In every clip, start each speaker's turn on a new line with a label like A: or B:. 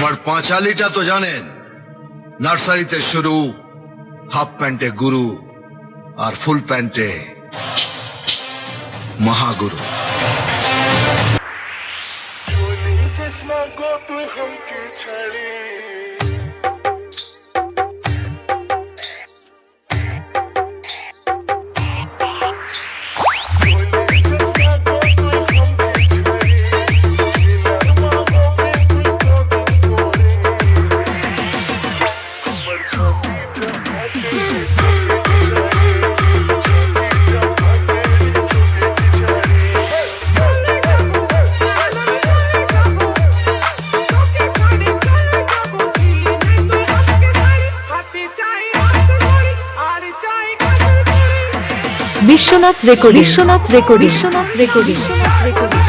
A: আমার পাঁচালিটা তো জানেন। নার্সারিতে শুরু, হাফ প্যান্টে গুরু, আর ফুল প্যান্টে মহাগুরু।
B: চশমা ছাড়ে
C: Biswanath record. Biswanath record. Biswanath record. Biswanath record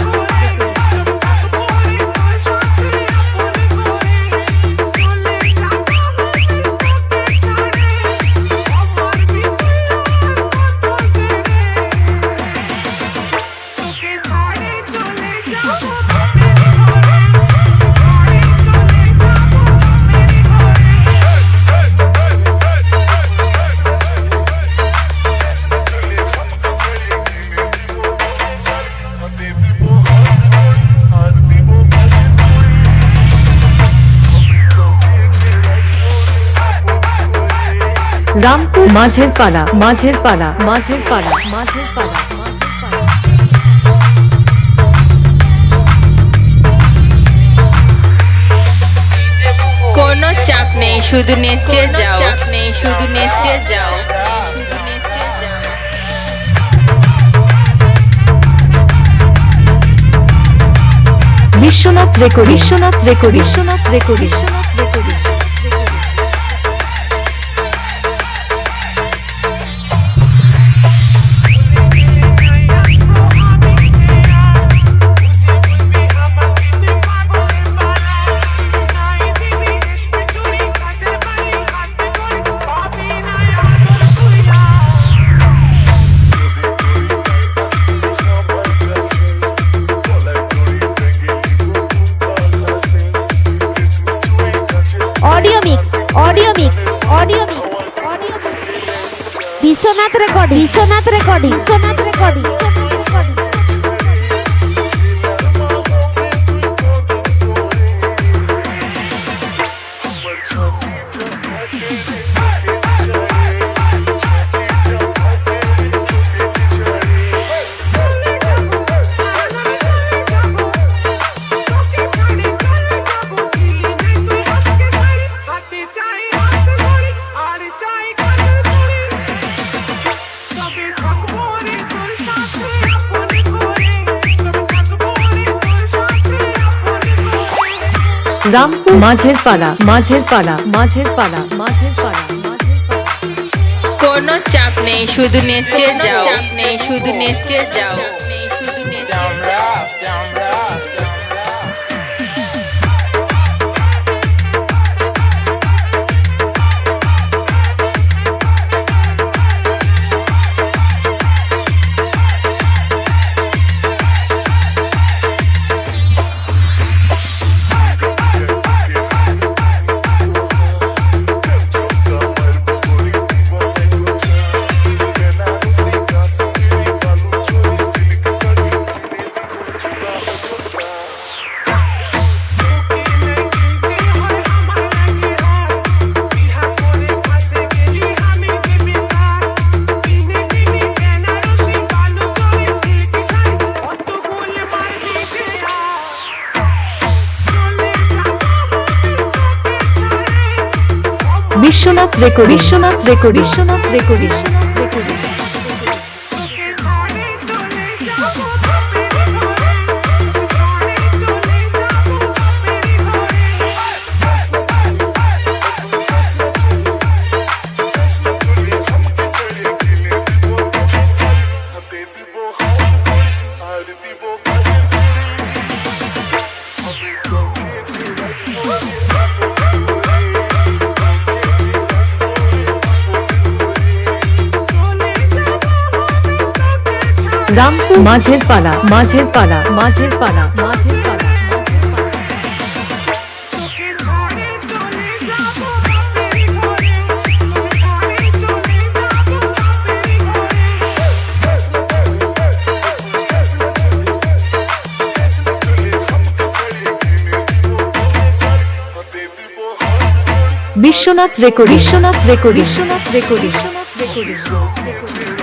C: Rampur মাঝের পাড়া মাঝের পাড়া মাঝের পাড়া মাঝের পাড়া
D: কোনো চাপ নেই শুধু নেচে যাও। চাপ নেই শুধু নেচে যাও শুধু নেচে যাও।
C: Biswanath record Biswanath record. Biswanath record. Biswanath record.
E: Audio mix audio mix audio mix audio Biswanath recording Biswanath recording Biswanath record
C: Rampur মাঝের পাড়া মাঝের পাড়া মাঝের পাড়া মাঝের পাড়া মাঝের
D: কোনো চাপ নেই শুধু নেচে যাও। চাপ নেই শুধু নেচে যাও। নেই শুধু নেচে যাও
C: Biswanath record. Biswanath record. Biswanath record. Biswanath record Rampur মাঝের পালা মাঝের পালা মাঝের পালা মাঝের পাড়া। Biswanath record Biswanath record Biswanath record Biswanath record